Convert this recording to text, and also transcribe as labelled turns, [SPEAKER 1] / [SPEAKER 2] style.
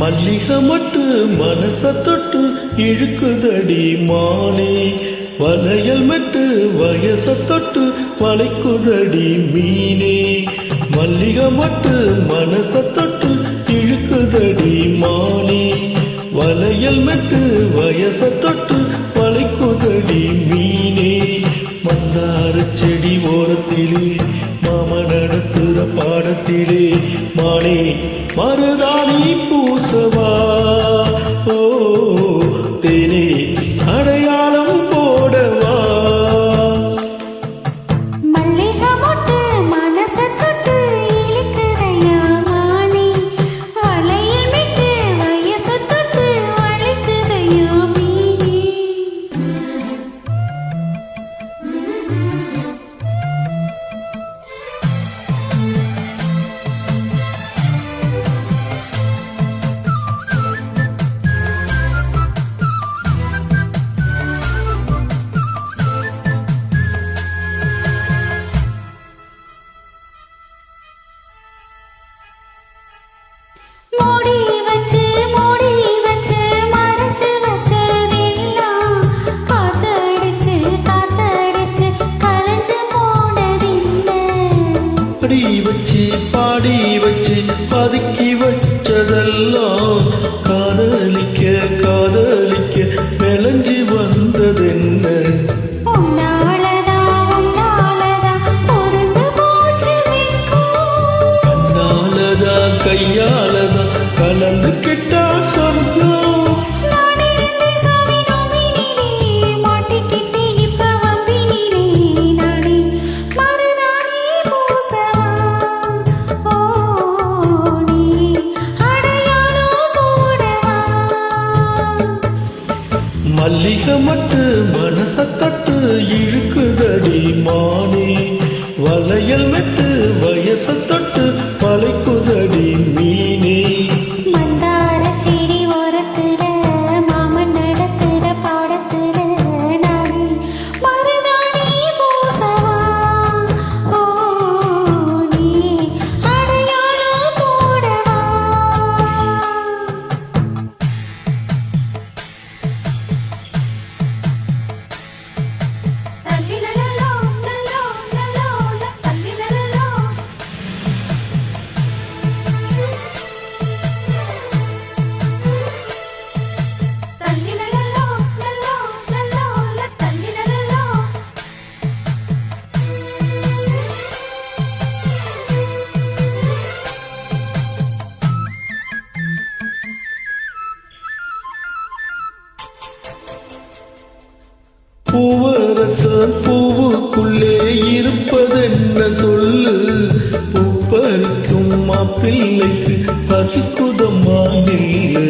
[SPEAKER 1] மல்லிகை மட்டு மனச தொட்டு இழுக்குதடி மானே. வலையல் மட்டு வயச தொட்டு வளைக்குதடி மீனே. மல்லிகை மட்டு மனச தொட்டு இழுக்குதடி மானே. வலையல் மட்டு வயச தொட்டு 你不可忘。பதுக்கி வச்சதெல்லாம் காதலிக்க காதலிக்க விளைஞ்சி வந்ததென்ன?
[SPEAKER 2] கையாலதான்
[SPEAKER 1] மல்லிகை மட்டு மனசத்தட்டு இழுக்குதடி மானே. வளையல் மெட்டு
[SPEAKER 2] வயசத்தொட்டு பழைக்க
[SPEAKER 1] பூவரசர் பூவுக்குள்ளே இருப்பதென்ன சொல்லு? பூப்பறிக்கும் மாப்பிள்ளைக்கு பசிக்குதமாக இல்லை